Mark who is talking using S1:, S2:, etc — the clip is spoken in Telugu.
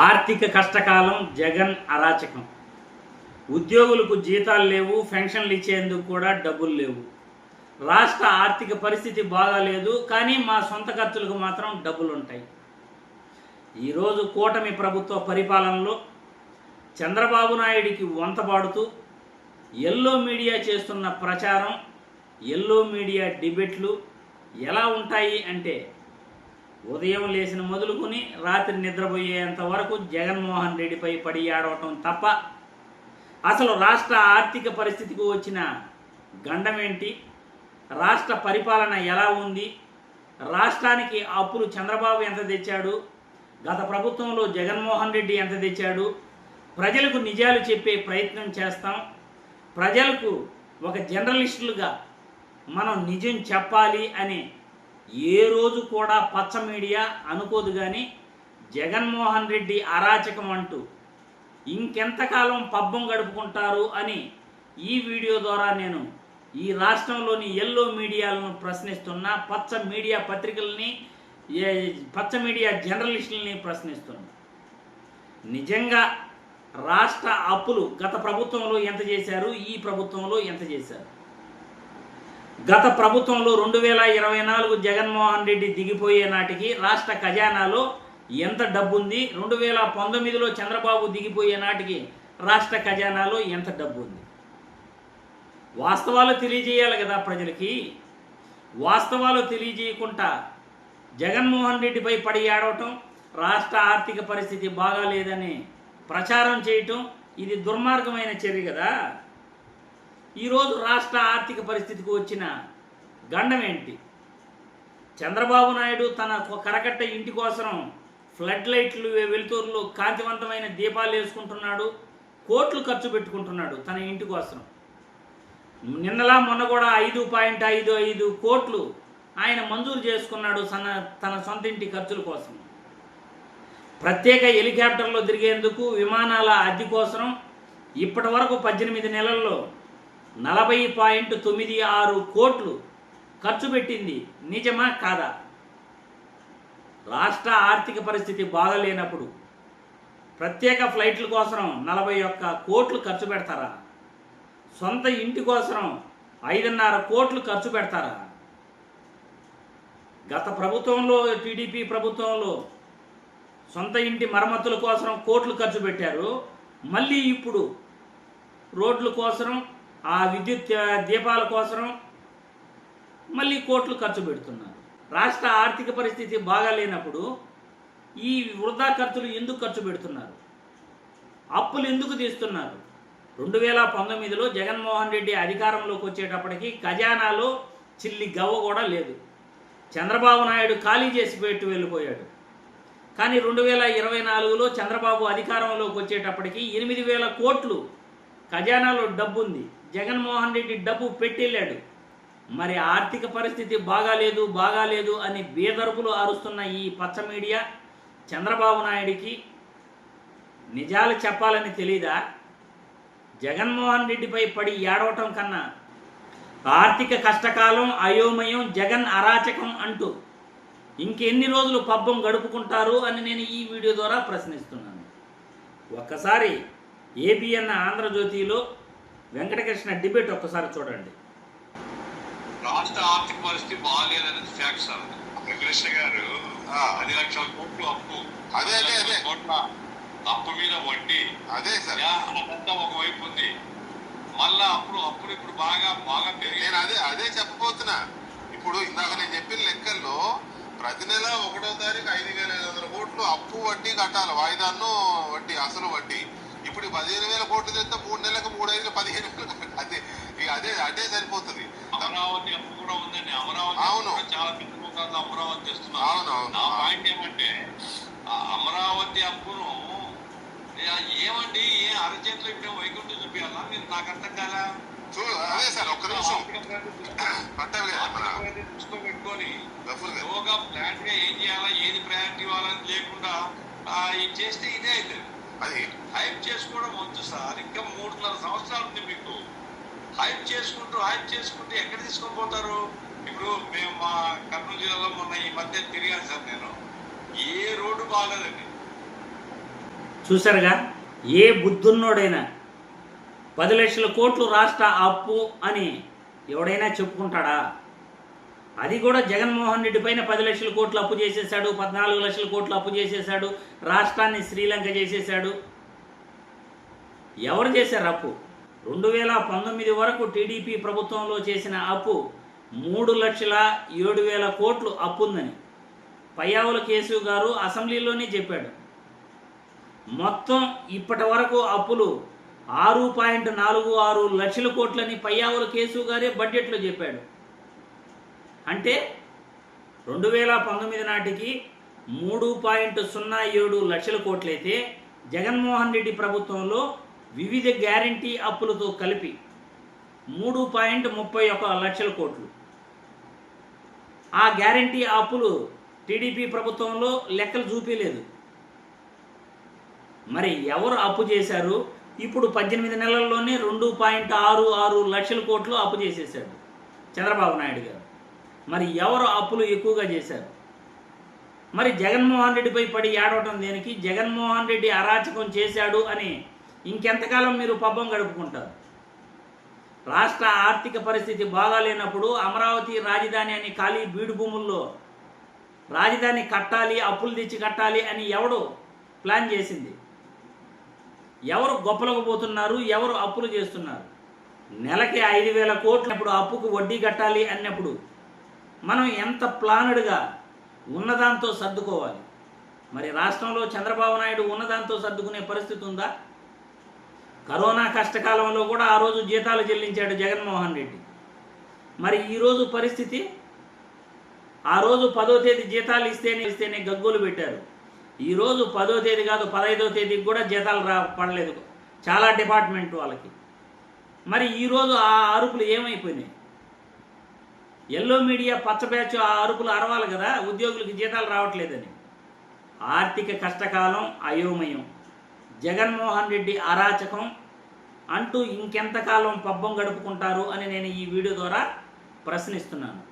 S1: ఆర్థిక కష్టకాలం జగన్ అరాచకం. ఉద్యోగులకు జీతాలు లేవు పెన్షన్లు ఇచ్చేందుకు కూడా డబ్బులు లేవు. రాష్ట్ర ఆర్థిక పరిస్థితి బాగాలేదు కానీ మా సొంత ఖర్చులకు మాత్రం డబ్బులు ఉంటాయి ఈరోజు కూటమి ప్రభుత్వ పరిపాలనలో చంద్రబాబు నాయుడికి వంత పాడుతూ ఎల్లో మీడియా చేస్తున్న ప్రచారం ఎల్లో మీడియా డిబేట్లు ఎలా ఉంటాయి అంటే ఉదయం లేచిన మొదలుకొని రాత్రి నిద్రపోయేంత వరకు జగన్మోహన్ రెడ్డిపై పడి ఆడవటం తప్ప అసలు రాష్ట్ర ఆర్థిక పరిస్థితికి వచ్చిన గండమేంటి? రాష్ట్ర పరిపాలన ఎలా ఉంది? రాష్ట్రానికి అప్పులు చంద్రబాబు ఎంత తెచ్చాడు? గత ప్రభుత్వంలో జగన్మోహన్ రెడ్డి ఎంత తెచ్చాడు? ప్రజలకు నిజాలు చెప్పే ప్రయత్నం చేస్తాం. ప్రజలకు ఒక జర్నలిస్టులుగా మనం నిజం చెప్పాలి అని ఏ రోజు కూడా పచ్చ మీడియా అనుకోదు కానీ జగన్మోహన్ రెడ్డి అరాచకం అంటూ ఇంకెంతకాలం పబ్బం గడుపుకుంటారు అని ఈ వీడియో ద్వారా నేను ఈ రాష్ట్రంలోని ఎల్లో మీడియాలను ప్రశ్నిస్తున్నా పచ్చ మీడియా పత్రికల్ని పచ్చ మీడియా జర్నలిస్టులని ప్రశ్నిస్తున్నా. నిజంగా రాష్ట్ర అప్పులు గత ప్రభుత్వంలో ఎంత చేశారు ఈ ప్రభుత్వంలో ఎంత చేశారు? గత ప్రభుత్వంలో రెండు వేల ఇరవై నాలుగు జగన్మోహన్ రెడ్డి దిగిపోయే నాటికి రాష్ట్ర ఖజానాలో ఎంత డబ్బు ఉంది రెండు వేల పంతొమ్మిదిలో చంద్రబాబు దిగిపోయే నాటికి రాష్ట్ర ఖజానాలో ఎంత డబ్బు ఉంది వాస్తవాలు తెలియజేయాలి కదా ప్రజలకి. వాస్తవాలు తెలియజేయకుండా జగన్మోహన్ రెడ్డిపై పడి ఆడవటం రాష్ట్ర ఆర్థిక పరిస్థితి బాగాలేదని ప్రచారం చేయటం ఇది దుర్మార్గమైన చర్య కదా. ఈరోజు రాష్ట్ర ఆర్థిక పరిస్థితికి వచ్చిన గండం ఏంటి? చంద్రబాబు నాయుడు తన కరకట్ట ఇంటి కోసం ఫ్లడ్ లైట్లు వెలుతురులు కాంతివంతమైన దీపాలు వేసుకుంటున్నాడు కోట్లు ఖర్చు పెట్టుకుంటున్నాడు తన ఇంటి కోసం. నిన్నలా మొన్న కూడా ఐదు పాయింట్ ఐదు ఐదు కోట్లు ఆయన మంజూరు చేసుకున్నాడు తన తన సొంత ఇంటి ఖర్చుల కోసం. ప్రత్యేక హెలికాప్టర్లో తిరిగేందుకు విమానాల అద్దె కోసం ఇప్పటి వరకు పద్దెనిమిది నెలల్లో నలభై పాయింట్ తొమ్మిది ఆరు కోట్లు ఖర్చు పెట్టింది. నిజమా? కాదా? రాష్ట్ర ఆర్థిక పరిస్థితి బాగలేనప్పుడు ప్రత్యేక ఫ్లైట్ల కోసం నలభై ఒక్క కోట్లు ఖర్చు పెడతారా? సొంత ఇంటి కోసం ఐదున్నర కోట్లు ఖర్చు పెడతారా? గత ప్రభుత్వంలో టీడీపీ ప్రభుత్వంలో సొంత ఇంటి మరమ్మతుల కోసం కోట్లు ఖర్చు పెట్టారు. మళ్ళీ ఇప్పుడు రోడ్ల కోసం ఆ విద్యుత్ దీపాల కోసం మళ్ళీ కోట్లు ఖర్చు పెడుతున్నారు. రాష్ట్ర ఆర్థిక పరిస్థితి బాగాలేనప్పుడు ఈ వృధా ఖర్చులు ఎందుకు ఖర్చు పెడుతున్నారు? అప్పులు ఎందుకు తీస్తున్నారు? రెండు వేల పంతొమ్మిదిలో జగన్మోహన్ రెడ్డి అధికారంలోకి వచ్చేటప్పటికి ఖజానాలో చిల్లి గవ్వ కూడా లేదు. చంద్రబాబు నాయుడు ఖాళీ చేసి పెట్టి వెళ్ళిపోయాడు. కానీ రెండు వేల ఇరవై నాలుగులో చంద్రబాబు అధికారంలోకి వచ్చేటప్పటికి ఎనిమిది వేల కోట్లు ఖజానాలో డబ్బు ఉంది జగన్మోహన్ రెడ్డి డబ్బు పెట్టెళ్ళాడు. మరి ఆర్థిక పరిస్థితి బాగాలేదు బాగాలేదు అని బేదరుపులు అరుస్తున్న ఈ పచ్చ మీడియా చంద్రబాబు నాయుడికి నిజాలు చెప్పాలని తెలీదా? జగన్మోహన్ రెడ్డిపై పడి ఏడవటం కన్నా ఆర్థిక కష్టకాలం అయోమయం జగన్ అరాచకం అంటూ ఇంకెన్ని రోజులు పబ్బం గడుపుకుంటారు అని నేను ఈ వీడియో ద్వారా ప్రశ్నిస్తున్నాను. ఒక్కసారి ఏబిఎన్ ఆంధ్రజ్యోతిలో వెంకటకృష్ణ డిబేట్ ఒక్కసారి చూడండి.
S2: రాష్ట్ర ఆర్థిక పరిస్థితి బాగాలేదనేది ఫ్యాక్ట్ సార్.
S3: వెంకటేశ్వర గారు
S2: పది లక్షల కోట్లు అప్పు.
S3: అదే, అదే, అదే.
S2: కోట్ల అప్పు మీద వడ్డీ.
S3: అదే సార్.
S2: అంతా ఒకవైపు ఉంది. మళ్ళా అప్పుడు అప్పుడు ఇప్పుడు బాగా బాగా
S3: నేను
S2: పెరిగింది
S3: అదే అదే చెప్పబోతున్నా. ఇప్పుడు ఇందాక నేను చెప్పిన లెక్కల్లో ప్రతి నెల ఒకటో తారీఖు ఐదు వేల ఐదు వందల కోట్లు అప్పు వడ్డీ కట్టాలి. వాయిదాను వడ్డీ అసలు వడ్డీ. ఇప్పుడు పదిహేను వేల కోట్లు తెస్తే మూడు నెలలకు మూడు ఐదు పదిహేను. అదే అదే అదే సరిపోతుంది.
S2: అమరావతి అప్పు కూడా ఉందండి. అమరావతి
S3: అవును.
S2: చాలా పెద్ద అమరావతి తెస్తున్నారు
S3: అవును, అవును.
S2: నా పాయింట్ ఏమంటే అమరావతి అప్పును ఏమండి ఏ అరచేతిలో ఇప్పుడు వైకుంఠం చూపించాలా మీరు నాకు అర్థం కాలా?
S3: అదే సార్ ఒక్క నిమిషం.
S2: దృష్టిలో పెట్టుకొని ప్లాన్గా ఏం చేయాలా ఏది ప్రయారిటీ ఇవ్వాలని లేకుండా ఇది చేస్తే ఇదే అవుతుంది
S3: అది
S2: హైప్ చేసుకోవడం వద్దు సార్. ఇంకా మూడున్నర సంవత్సరాలు ఉంది మీకు. హైప్ చేసుకుంటూ హైప్ చేసుకుంటూ ఎక్కడ తీసుకొని పోతారు ఇప్పుడు మేము మా కర్నూలు జిల్లాలో మొన్న ఈ మధ్య తిరిగాను సార్ నేను. ఏ రోడ్డు బాగాలేదండి.
S1: చూసారుగా ఏ బుద్ధున్నోడైనా పది లక్షల కోట్లు రాష్ట్ర అప్పు అని ఎవడైనా చెప్పుకుంటాడా? అది కూడా జగన్మోహన్ రెడ్డి పైన పది లక్షల కోట్లు అప్పు చేసేశాడు పద్నాలుగు లక్షల కోట్లు అప్పు చేసేశాడు రాష్ట్రాన్ని శ్రీలంక చేసేశాడు ఎవరు చేశారు అప్పు? రెండు వేల పంతొమ్మిది వరకు టీడీపీ ప్రభుత్వంలో చేసిన అప్పు మూడు లక్షల ఏడు వేల కోట్లు అప్పు ఉందని పయ్యావుల కేసు గారు అసెంబ్లీలోనే చెప్పాడు. మొత్తం ఇప్పటి వరకు అప్పులు ఆరు పాయింట్ నాలుగు ఆరు లక్షల కోట్లని పయ్యావుల కేసు గారే బడ్జెట్లో చెప్పాడు. అంటే రెండు వేల పంతొమ్మిది నాటికి మూడు పాయింట్ సున్నా ఏడు లక్షల కోట్లయితే జగన్మోహన్ రెడ్డి ప్రభుత్వంలో వివిధ గ్యారంటీ అప్పులతో కలిపి మూడు పాయింట్ ముప్పై ఒక లక్షల కోట్లు. ఆ గ్యారంటీ అప్పులు టీడీపీ ప్రభుత్వంలో లెక్కలు చూపించలేదు మరి ఎవరు అప్పు చేశారు? ఇప్పుడు పద్దెనిమిది నెలల్లోనే రెండు పాయింట్ ఆరు ఆరు లక్షల కోట్లు అప్పు చేసేసాడు చంద్రబాబు నాయుడు గారు. మరి ఎవరు అప్పులు ఎక్కువగా చేశారు? మరి జగన్మోహన్ రెడ్డిపై పడి ఏడవటం దేనికి? జగన్మోహన్ రెడ్డి అరాచకం చేశాడు అని ఇంకెంతకాలం మీరు పబ్బం గడుపుకుంటారు? రాష్ట్ర ఆర్థిక పరిస్థితి బాగాలేనప్పుడు అమరావతి రాజధాని అని ఖాళీ బీడు భూముల్లో రాజధాని కట్టాలి అప్పులు తెచ్చి కట్టాలి అని ఎవడు ప్లాన్ చేసింది? ఎవరు గొప్పలకు పోతున్నారు? ఎవరు అప్పులు చేస్తున్నారు? నెలకి ఐదు వేల కోట్లు అప్పుడు అప్పుకు వడ్డీ కట్టాలి అన్నప్పుడు మనం ఎంత ప్లానడ్గా ఉన్నదాంతో సర్దుకోవాలి. మరి రాష్ట్రంలో చంద్రబాబు నాయుడు ఉన్నదాంతో సర్దుకునే పరిస్థితి ఉందా? కరోనా కష్టకాలంలో కూడా ఆ రోజు జీతాలు చెల్లించాడు జగన్మోహన్ రెడ్డి. మరి ఈరోజు పరిస్థితి? ఆ రోజు పదో తేదీ జీతాలు ఇస్తేనే ఇస్తేనే గగ్గోలు పెట్టారు. ఈరోజు పదో తేదీ కాదు పదహైదో తేదీకి కూడా జీతాలు రా పడలేదు. చాలా డిపార్ట్మెంట్ వాళ్ళకి. మరి ఈరోజు ఆ అరుపులు ఏమైపోయినాయి? ఎల్లో మీడియా పచ్చ బ్యాచ్ ఆ అరుపులు అరవాలి కదా ఉద్యోగులకి జీతాలు రావట్లేదని. ఆర్థిక కష్టకాలం అయోమయం. జగన్మోహన్ రెడ్డి అరాచకం. అంటూ ఇంకెంతకాలం పబ్బం గడుపుకుంటారు అని నేను ఈ వీడియో ద్వారా ప్రశ్నిస్తున్నాను.